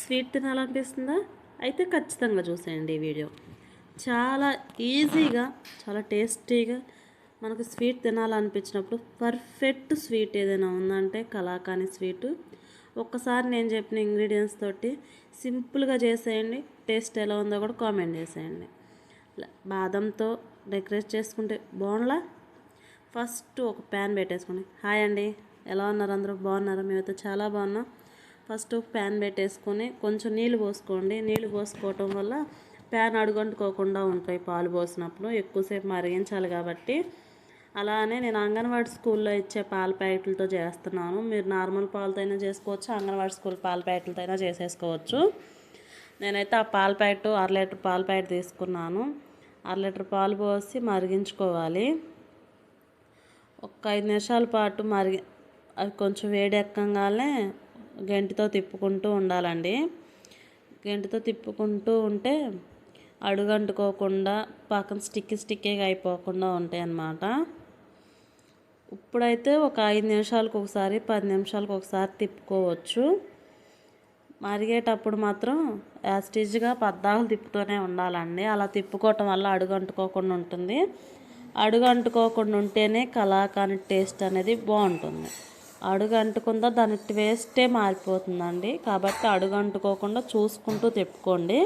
Sweet తినాలనిపిస్తుందా? అయితే ఖచ్చితంగా చూసేయండి ఈ వీడియో. చాలా ఈజీగా చాలా టేస్టీగా మనకు స్వీట్ తినాలనిపించినప్పుడు పర్ఫెక్ట్ స్వీట్ ఏదైనా ఉందంటే కలాకాని స్వీటు. ఒక్కసారి నేను చెప్పిన ఇంగ్రీడియంట్స్ తోటి సింపుల్గా చేసేయండి టేస్ట్ ఎలా ఉందో కూడా కామెంట్ చేసేయండి. బాదంతో డెకరేట్ చేసుకుంటే బాగుండలా ఫస్ట్ ఒక ప్యాన్ పెట్టేసుకోండి. హాయ్ అండి ఎలా ఉన్నారు అందరూ? బాగున్నారా? మేమైతే చాలా బాగున్నాం. ఫస్ట్ ప్యాన్ పెట్టేసుకొని కొంచెం నీళ్ళు పోసుకోండి. నీళ్ళు పోసుకోవటం వల్ల ప్యాన్ అడుగంటుకోకుండా ఉంటాయి పాలు పోసినప్పుడు. ఎక్కువసేపు మరిగించాలి కాబట్టి. అలానే నేను అంగన్వాడీ స్కూల్లో ఇచ్చే పాల ప్యాకెట్లతో చేస్తున్నాను. మీరు నార్మల్ పాలతో అయినా చేసుకోవచ్చు అంగన్వాడీ స్కూల్ పాల ప్యాకెట్లతో అయినా చేసేసుకోవచ్చు. నేనైతే ఆ పాల ప్యాకెట్ అర లీటర్ పాల ప్యాకెట్ తీసుకున్నాను. అర లీటర్ పాలు పోసి మరిగించుకోవాలి. ఒక ఐదు నిమిషాల పాటు మరిగి అవి కొంచెం వేడెక్కగానే గంటితో తిప్పుకుంటూ ఉండాలండి. గంటితో తిప్పుకుంటూ ఉంటే అడుగంటుకోకుండా పక్కన స్టిక్కి స్టిక్కేగా అయిపోకుండా ఉంటాయి అన్నమాట ఇప్పుడైతే ఒక ఐదు నిమిషాలకు ఒకసారి పది నిమిషాలకు ఒకసారి తిప్పుకోవచ్చు. మరిగేటప్పుడు మాత్రం యాస్టిజ్గా పద్దాలు తిప్పుతూనే ఉండాలండి. అలా తిప్పుకోవటం వల్ల అడుగు అంటుకోకుండా ఉంటుంది. అడుగు అంటుకోకుండా ఉంటేనే కలాకాని టేస్ట్ అనేది బాగుంటుంది. అడుగు అంటుకుందా దాని టేస్టే మారిపోతుందండి. కాబట్టి అడుగు అంటుకోకుండా చూసుకుంటూ తిప్పుకోండి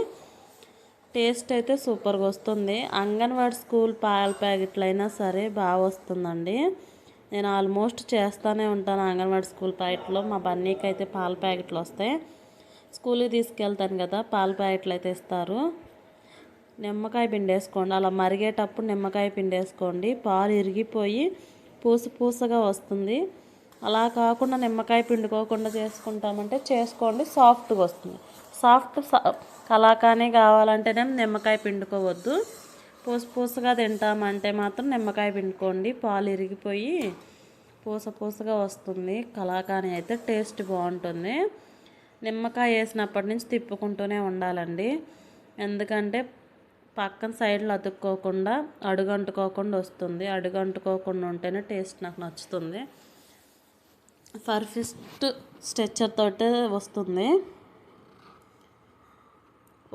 టేస్ట్ అయితే సూపర్గా వస్తుంది. అంగన్వాడీ స్కూల్ పాల ప్యాకెట్లు అయినా సరే బాగా వస్తుందండి. నేను ఆల్మోస్ట్ చేస్తూనే ఉంటాను అంగన్వాడీ స్కూల్ ప్యాకెట్లో. మా బన్నీకి అయితే పాల ప్యాకెట్లు వస్తాయి. స్కూల్కి తీసుకెళ్తాను కదా పాల ప్యాకెట్లు అయితే ఇస్తారు. నిమ్మకాయ పిండేసుకోండి అలా మరిగేటప్పుడు నిమ్మకాయ పిండేసుకోండి పాలు ఇరిగిపోయి పూస పూసగా వస్తుంది. అలా కాకుండా నిమ్మకాయ పిండుకోకుండా చేసుకుంటామంటే చేసుకోండి సాఫ్ట్గా వస్తుంది. సాఫ్ట్ కలాకానే కావాలంటేనే నిమ్మకాయ పిండుకోవద్దు. పూస పూసగా తింటామంటే మాత్రం నిమ్మకాయ పిండుకోండి పాలు ఇరిగిపోయి పూస పూసగా వస్తుంది. కలాకాని అయితే టేస్ట్ బాగుంటుంది. నిమ్మకాయ వేసినప్పటి నుంచి తిప్పుకుంటూనే ఉండాలండి. ఎందుకంటే పక్కన సైడ్లో అతుక్కోకుండా అడుగంటుకోకుండా వస్తుంది. అడుగంటుకోకుండా ఉంటేనే టేస్ట్ నాకు నచ్చుతుంది. పర్ఫెక్ట్ స్ట్రెచ్చర్ తోటే వస్తుంది.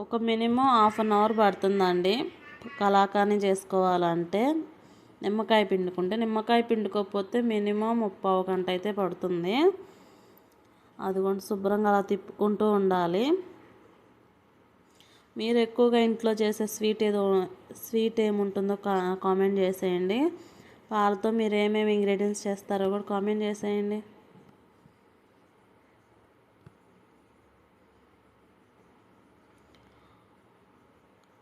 ఒక మినిమం హాఫ్ అన్ అవర్ పడుతుందండి. కలాకాని చేసుకోవాలంటే నిమ్మకాయ పిండుకుంటే నిమ్మకాయ పిండుకోకపోతే మినిమం ముప్పావు గంట అయితే పడుతుంది. అదిగోండి శుభ్రంగా అలా తిప్పుకుంటూ ఉండాలి. మీరు ఎక్కువగా ఇంట్లో చేసే స్వీట్ ఏదో స్వీట్ ఏముంటుందో కా కామెంట్ చేసేయండి. పాలతో మీరు ఏమేమి ఇంగ్రీడియంట్స్ చేస్తారో కూడా కామెంట్ చేసేయండి.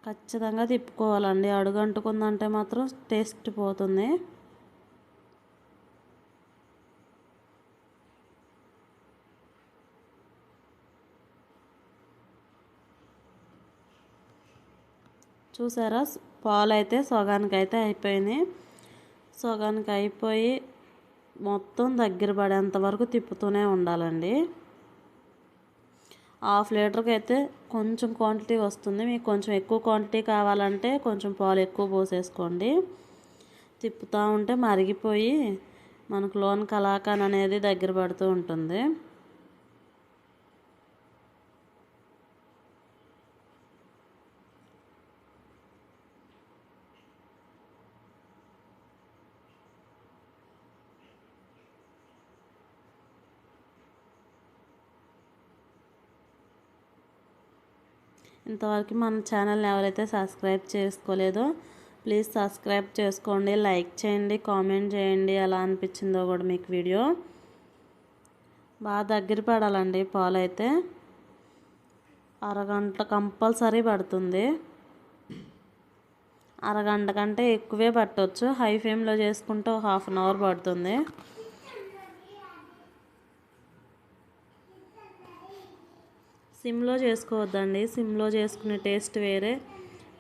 ఖచ్చితంగా తిప్పుకోవాలండి. అడుగంటుకుందంటే మాత్రం టేస్ట్ పోతుంది. చూసారా? పాలు అయితే సగానికి అయితే అయిపోయినాయి సగానికి అయిపోయి మొత్తం దగ్గర పడేంత వరకు తిప్పుతూనే ఉండాలండి. హాఫ్ లీటర్కి అయితే కొంచెం క్వాంటిటీ వస్తుంది. మీకు కొంచెం ఎక్కువ క్వాంటిటీ కావాలంటే కొంచెం పాలు ఎక్కువ పోసేసుకోండి. తిప్పుతూ ఉంటే మరిగిపోయి మనకు లోన్ కలాకాన్ అనేది దగ్గర పడుతూ ఉంటుంది. ఇంతవరకు మన ఛానల్ని ఎవరైతే సబ్స్క్రైబ్ చేసుకోలేదో ప్లీజ్ సబ్స్క్రైబ్ చేసుకోండి లైక్ చేయండి కామెంట్ చేయండి. ఎలా అనిపించిందో కూడా మీకు వీడియో. బాగా దగ్గర పడాలండి పాలు అయితే. అరగంట కంపల్సరీ పడుతుంది. అరగంట కంటే ఎక్కువే పట్టవచ్చు హై ఫ్లేమ్లో చేసుకుంటే ఒక హాఫ్ అన్ అవర్ పడుతుంది. సిమ్లో చేసుకోవద్దండి. సిమ్లో చేసుకునే టేస్ట్ వేరే.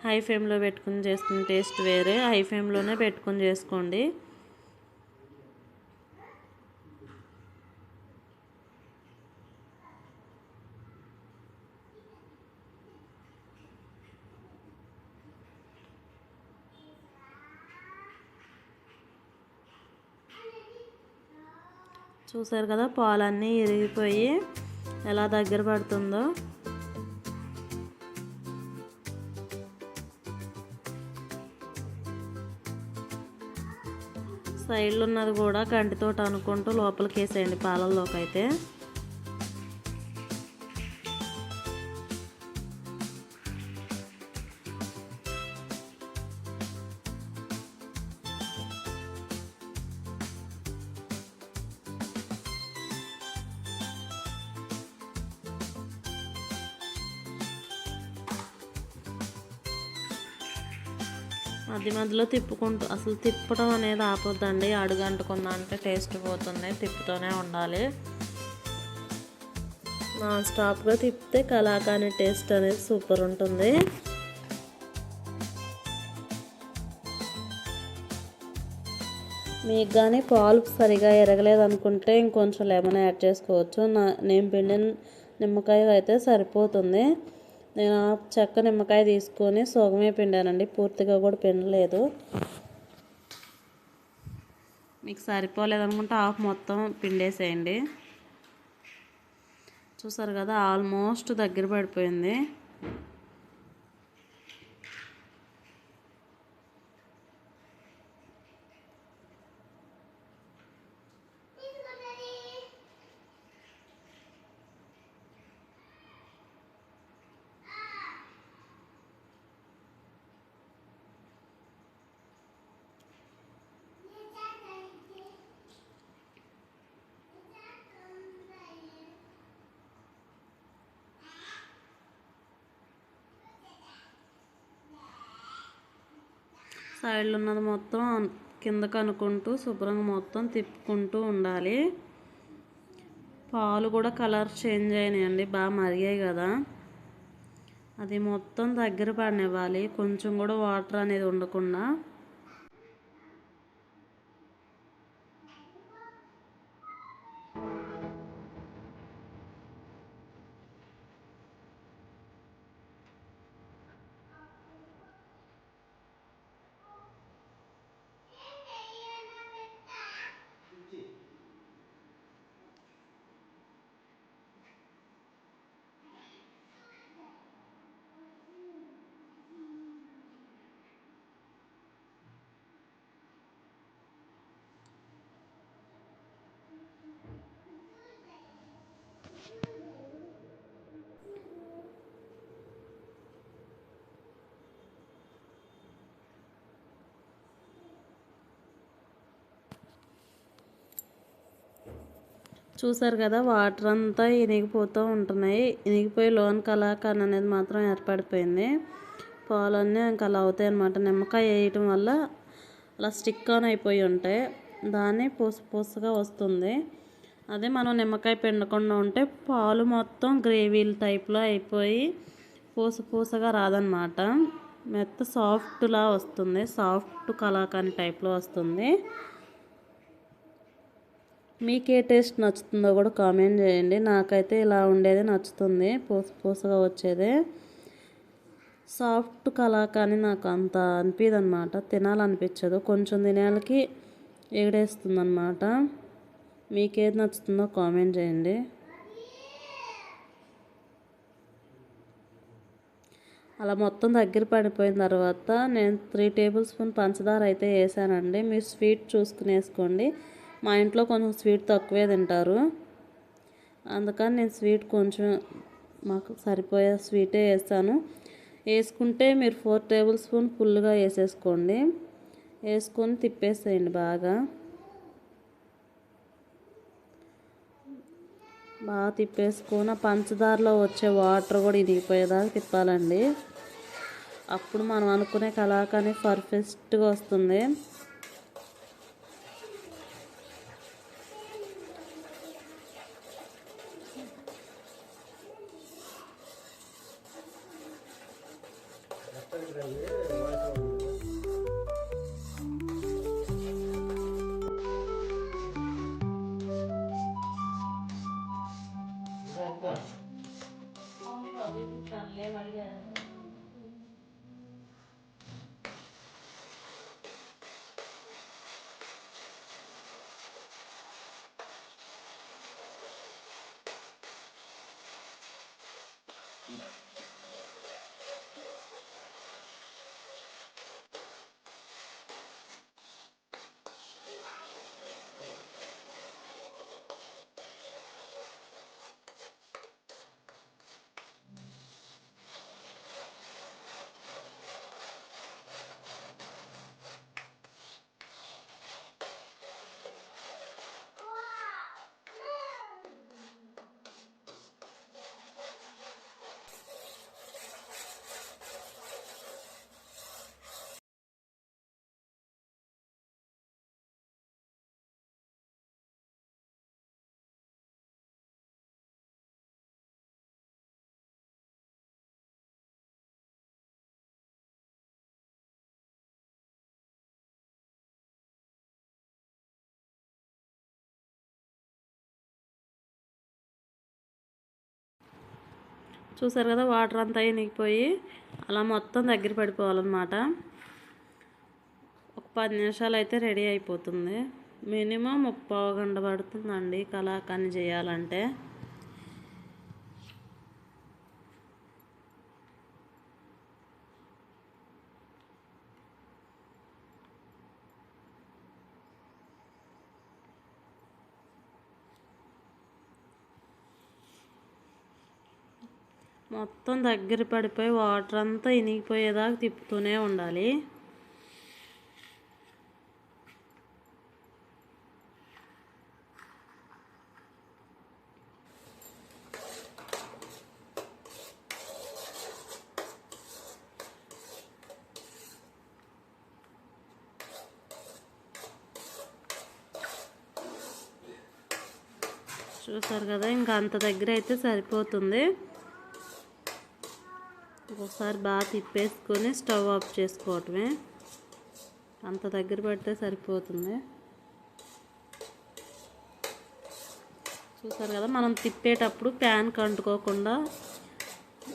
హై ఫ్లేమ్లో పెట్టుకుని చేసుకునే టేస్ట్ వేరే. హై ఫ్లేమ్లోనే పెట్టుకుని చేసుకోండి. చూసారు కదా పాలన్నీ ఇరిగిపోయి ఎలా దగ్గర పడుతుందో. సైడ్లు ఉన్నది కూడా కంటితోటి అనుకుంటూ లోపలికి వేసేయండి పాలల్లోకి అయితే మధ్య మధ్యలో తిప్పుకుంటూ అసలు తిప్పడం అనేది ఆపొద్దండి. అడుగంటుకుందా అంటే టేస్ట్ పోతుంది తిప్పుతూనే ఉండాలి. నాన్ స్టాప్గా తిప్పితే కలాకాని టేస్ట్ అనేది సూపర్ ఉంటుంది. మీకు కానీ పాలు సరిగా ఎరగలేదు అనుకుంటే ఇంకొంచెం లెమన్ యాడ్ చేసుకోవచ్చు. నా నేను పిండిన నిమ్మకాయ అయితే సరిపోతుంది. నేను చెక్క నిమ్మకాయ తీసుకొని సోగమే పిండానండి. పూర్తిగా కూడా పిండలేదు. మీకు సరిపోలేదనుకుంటే ఆఫ్ మొత్తం పిండేసేయండి. చూసారు కదా ఆల్మోస్ట్ దగ్గర పడిపోయింది. సైడ్లో ఉన్నది మొత్తం కిందకు అనుకుంటూ శుభ్రంగా మొత్తం తిప్పుకుంటూ ఉండాలి. పాలు కూడా కలర్ చేంజ్ అయినాయండి. బాగా మరిగాయి కదా. అది మొత్తం దగ్గర పడినివ్వాలి. కొంచెం కూడా వాటర్ అనేది ఉండకుండా. చూసారు కదా వాటర్ అంతా ఇనిగిపోతూ ఉంటున్నాయి. ఇనిగిపోయి లోన్ కళాకాన్ అనేది మాత్రం ఏర్పడిపోయింది. పాలన్నీ ఇంకా అలా అవుతాయి అనమాట నిమ్మకాయ వేయటం వల్ల అలా స్టిక్ ఆన్ అయిపోయి ఉంటాయి. దాన్ని పూస పూసగా వస్తుంది. అదే మనం నిమ్మకాయ పిండకుండా ఉంటే పాలు మొత్తం గ్రేవీల టైప్లో అయిపోయి పూస పూసగా రాదనమాట మెత్త సాఫ్ట్లా వస్తుంది. సాఫ్ట్ కలాకాని టైప్లో వస్తుంది. మీకు ఏ టేస్ట్ నచ్చుతుందో కూడా కామెంట్ చేయండి. నాకైతే ఇలా ఉండేది నచ్చుతుంది పూస పూసగా వచ్చేది. సాఫ్ట్ కలాకాని నాకు అంత అనిపించదు అనమాట తినాలనిపించదు. కొంచెం తినేళ్ళకి ఎగడేస్తుంది అనమాట మీకేది నచ్చుతుందో కామెంట్ చేయండి. అలా మొత్తం దగ్గర పడిపోయిన తర్వాత నేను త్రీ టేబుల్ స్పూన్ పంచదార అయితే వేసానండి. మీరు స్వీట్ చూసుకుని వేసుకోండి మా ఇంట్లో కొంచెం స్వీట్ తక్కువే తింటారు. అందుకని నేను స్వీట్ కొంచెం మాకు సరిపోయే స్వీటే వేస్తాను. వేసుకుంటే మీరు ఫోర్ టేబుల్ స్పూన్ ఫుల్గా వేసేసుకోండి. వేసుకొని తిప్పేసేయండి బాగా. బాగా తిప్పేసుకొని పంచదారలో వచ్చే వాటర్ కూడా ఇనిగిపోయేదాకా తిప్పాలండి. అప్పుడు మనం అనుకునే కళాకని పర్ఫెక్ట్గా వస్తుంది. 哎呀妈 చూసారు కదా వాటర్ అంతా ఎనిగిపోయి అలా మొత్తం దగ్గర పడిపోవాలన్నమాట. ఒక పది నిమిషాలు అయితే రెడీ అయిపోతుంది. మినిమం ముప్పై గంట పడుతుందండి కలాకాన్ని చేయాలంటే. మొత్తం దగ్గర పడిపోయి వాటర్ అంతా ఇనిగిపోయేదాకా తిప్పుతూనే ఉండాలి. చూసారు కదా ఇంకా అంత దగ్గర అయితే సరిపోతుంది. ఒకసారి బాగా తిప్పేసుకొని స్టవ్ ఆఫ్ చేసుకోవటమే. అంత దగ్గర పడితే సరిపోతుంది. చూసారు కదా మనం తిప్పేటప్పుడు ప్యాన్ కంటుకోకుండా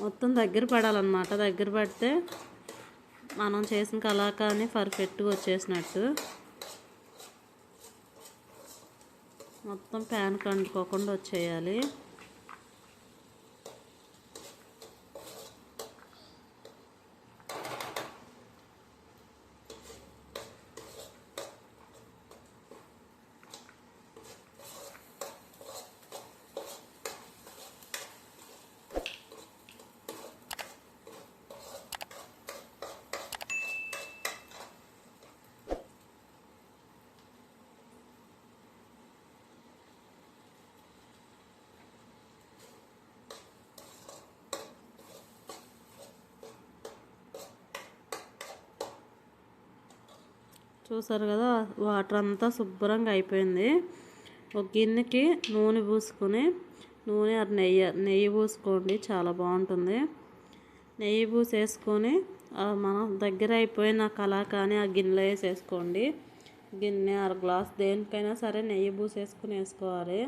మొత్తం దగ్గర పడాలన్నమాట. దగ్గర పడితే మనం చేసిన కళాకాని పర్ఫెక్ట్గా వచ్చేసినట్టు. మొత్తం ప్యాన్ కంటుకోకుండా వచ్చేయాలి. చూసారు కదా వాటర్ అంతా శుభ్రంగా అయిపోయింది. ఒక గిన్నెకి నూనె పూసుకొని నూనె అది నెయ్యి నెయ్యి పూసుకోండి చాలా బాగుంటుంది. నెయ్యి పూసేసుకొని మనం దగ్గర అయిపోయిన కానీ ఆ గిన్నెలో వేసేసుకోండి. గిన్నె అర గ్లాస్ దేనికైనా సరే నెయ్యి పూసేసుకుని వేసుకోవాలి.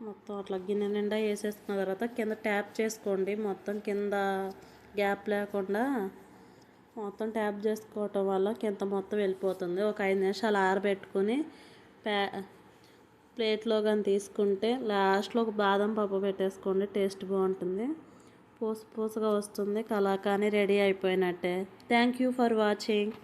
మొత్తం అట్లా గిన్నె నిండా వేసేసుకున్న తర్వాత కింద ట్యాప్ చేసుకోండి. మొత్తం కింద గ్యాప్ లేకుండా మొత్తం ట్యాప్ చేసుకోవటం వల్ల కింద మొత్తం వెళ్ళిపోతుంది. ఒక ఐదు నిమిషాలు ఆరబెట్టుకుని ప్యా ప్లేట్లో కానీ తీసుకుంటే లాస్ట్లో ఒక బాదం పప్పు పెట్టేసుకోండి. టేస్ట్ బాగుంటుంది. పూస పూసగా వస్తుంది. కలాకాని రెడీ అయిపోయినట్టే. Thank you for watching.